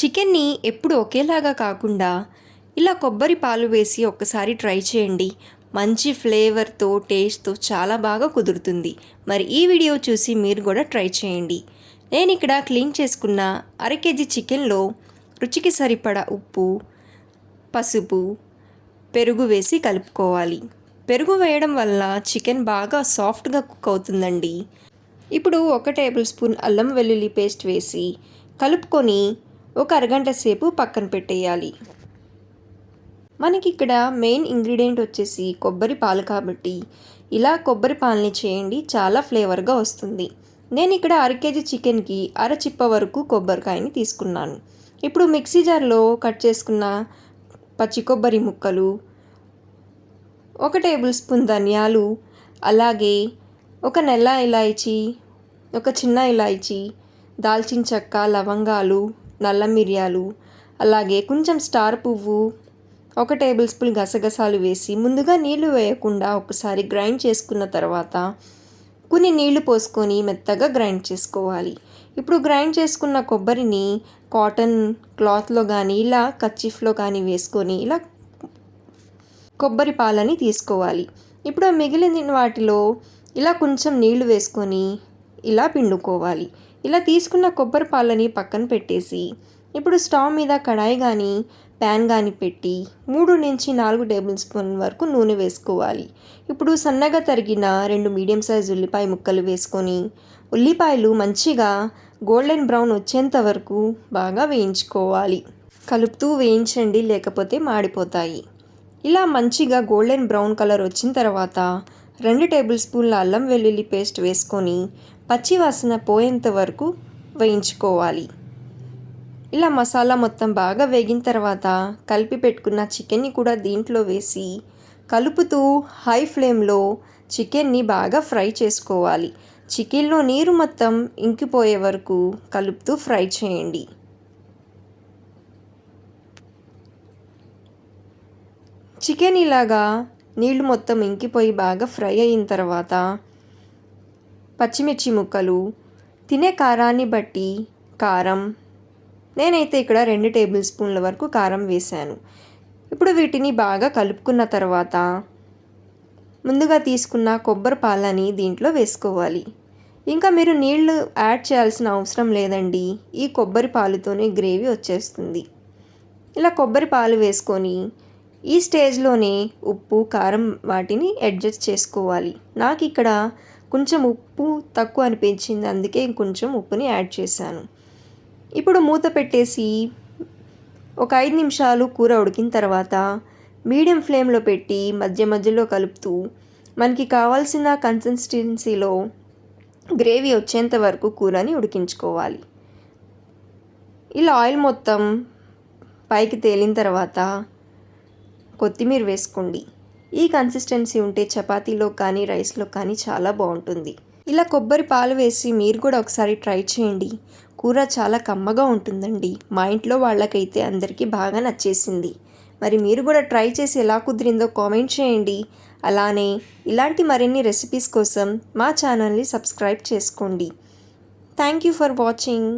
చికెన్ని ఎప్పుడు ఒకేలాగా కాకుండా ఇలా కొబ్బరి పాలు వేసి ఒక్కసారి ట్రై చేయండి. మంచి ఫ్లేవర్తో టేస్ట్తో చాలా బాగా కుదురుతుంది. మరి ఈ వీడియో చూసి మీరు కూడా ట్రై చేయండి. నేను ఇక్కడ క్లీన్ చేసుకున్న అర కేజీ చికెన్లో రుచికి సరిపడా ఉప్పు పసుపు పెరుగు వేసి కలుపుకోవాలి. పెరుగు వేయడం వల్ల చికెన్ బాగా సాఫ్ట్గా కుక్ అవుతుందండి. ఇప్పుడు ఒక టేబుల్ స్పూన్ అల్లం వెల్లుల్లి పేస్ట్ వేసి కలుపుకొని ఒక అరగంట సేపు పక్కన పెట్టేయాలి. మనకి ఇక్కడ మెయిన్ ఇంగ్రీడియంట్ వచ్చేసి కొబ్బరి పాలు కాబట్టి ఇలా కొబ్బరి పాలని చేయండి చాలా ఫ్లేవర్గా వస్తుంది. నేను ఇక్కడ అర కేజీ చికెన్కి అర చిప్ప వరకు కొబ్బరికాయని తీసుకున్నాను. ఇప్పుడు మిక్సీ జార్లో కట్ చేసుకున్న పచ్చి కొబ్బరి ముక్కలు ఒక టేబుల్ స్పూన్ ధనియాలు అలాగే ఒక నెల్ల ఇలాయచి ఒక చిన్న ఇలాయచి దాల్చిన చెక్క లవంగాలు నల్ల మిరియాలు అలాగే కొంచెం స్టార్ పువ్వు ఒక టేబుల్ స్పూన్ గసగసాలు వేసి ముందుగా నీళ్ళు వేయకుండా ఒకసారి గ్రైండ్ చేసుకున్న తర్వాత కొన్ని నీళ్ళు పోసుకొని మెత్తగా గ్రైండ్ చేసుకోవాలి. ఇప్పుడు గ్రైండ్ చేసుకున్న కొబ్బరిని కాటన్ క్లాత్లో కానీ ఇలా కచ్చిఫ్లో కానీ వేసుకొని ఇలా కొబ్బరి పాలని తీసుకోవాలి. ఇప్పుడు మిగిలిన వాటిలో ఇలా కొంచెం నీళ్ళు వేసుకొని ఇలా పిండుకోవాలి. ఇలా తీసుకున్న కొబ్బరి పాలని పక్కన పెట్టేసి ఇప్పుడు స్టవ్ మీద కడాయి కానీ ప్యాన్ కానీ పెట్టి మూడు నుంచి నాలుగు టేబుల్ స్పూన్ వరకు నూనె వేసుకోవాలి. ఇప్పుడు సన్నగా తరిగిన రెండు మీడియం సైజ్ ఉల్లిపాయ ముక్కలు వేసుకొని ఉల్లిపాయలు మంచిగా గోల్డెన్ బ్రౌన్ వచ్చేంత వరకు బాగా వేయించుకోవాలి. కలుపుతూ వేయించండి లేకపోతే మాడిపోతాయి. ఇలా మంచిగా గోల్డెన్ బ్రౌన్ కలర్ వచ్చిన తర్వాత రెండు టేబుల్ స్పూన్ల అల్లం వెల్లుల్లి పేస్ట్ వేసుకొని పచ్చి వాసన పోయేంత వరకు వేయించుకోవాలి. ఇలా మసాలా మొత్తం బాగా వేగిన తర్వాత కలిపి పెట్టుకున్న చికెన్ని కూడా దీంట్లో వేసి కలుపుతూ హై ఫ్లేమ్లో చికెన్ని బాగా ఫ్రై చేసుకోవాలి. చికెన్లో నీరు మొత్తం ఇంకిపోయే వరకు కలుపుతూ ఫ్రై చేయండి. చికెన్ ఇలాగా నీళ్ళు మొత్తం ఇంకిపోయి బాగా ఫ్రై అయిన తర్వాత పచ్చిమిర్చి ముక్కలు తినే కారాన్ని బట్టి కారం. నేనైతే ఇక్కడ రెండు టేబుల్ స్పూన్ల వరకు కారం వేశాను. ఇప్పుడు వీటిని బాగా కలుపుకున్న తర్వాత ముందుగా తీసుకున్న కొబ్బరి పాలని దీంట్లో వేసుకోవాలి. ఇంకా మీరు నీళ్ళు యాడ్ చేయాల్సిన అవసరం లేదండి. ఈ కొబ్బరి పాలుతోనే గ్రేవీ వచ్చేస్తుంది. ఇలా కొబ్బరి పాలు వేసుకొని ఈ స్టేజ్లోనే ఉప్పు కారం వాటిని అడ్జస్ట్ చేసుకోవాలి. నాకు ఇక్కడ కొంచెం ఉప్పు తక్కువ అనిపించింది అందుకే కొంచెం ఉప్పుని యాడ్ చేశాను. ఇప్పుడు మూత పెట్టేసి ఒక ఐదు నిమిషాలు కూర ఉడికిన తర్వాత మీడియం ఫ్లేమ్లో పెట్టి మధ్య మధ్యలో కలుపుతూ మనకి కావాల్సిన కన్సిస్టెన్సీలో గ్రేవీ వచ్చేంత వరకు కూరని ఉడికించుకోవాలి. ఇలా ఆయిల్ మొత్తం పైకి తేలిన తర్వాత కొత్తిమీర వేసుకోండి. ఈ కన్సిస్టెన్సీ ఉంటే చపాతీలో కానీ రైస్లో కానీ చాలా బాగుంటుంది. ఇలా కొబ్బరి పాలు వేసి మీరు కూడా ఒకసారి ట్రై చేయండి. కూర చాలా కమ్మగా ఉంటుందండి. మా ఇంట్లో వాళ్ళకైతే అందరికీ బాగా నచ్చేసింది. మరి మీరు కూడా ట్రై చేసి ఎలా కుదిరిందో కామెంట్ చేయండి. అలానే ఇలాంటి మరిన్ని రెసిపీస్ కోసం మా ఛానల్ని సబ్స్క్రైబ్ చేసుకోండి. Thank you for watching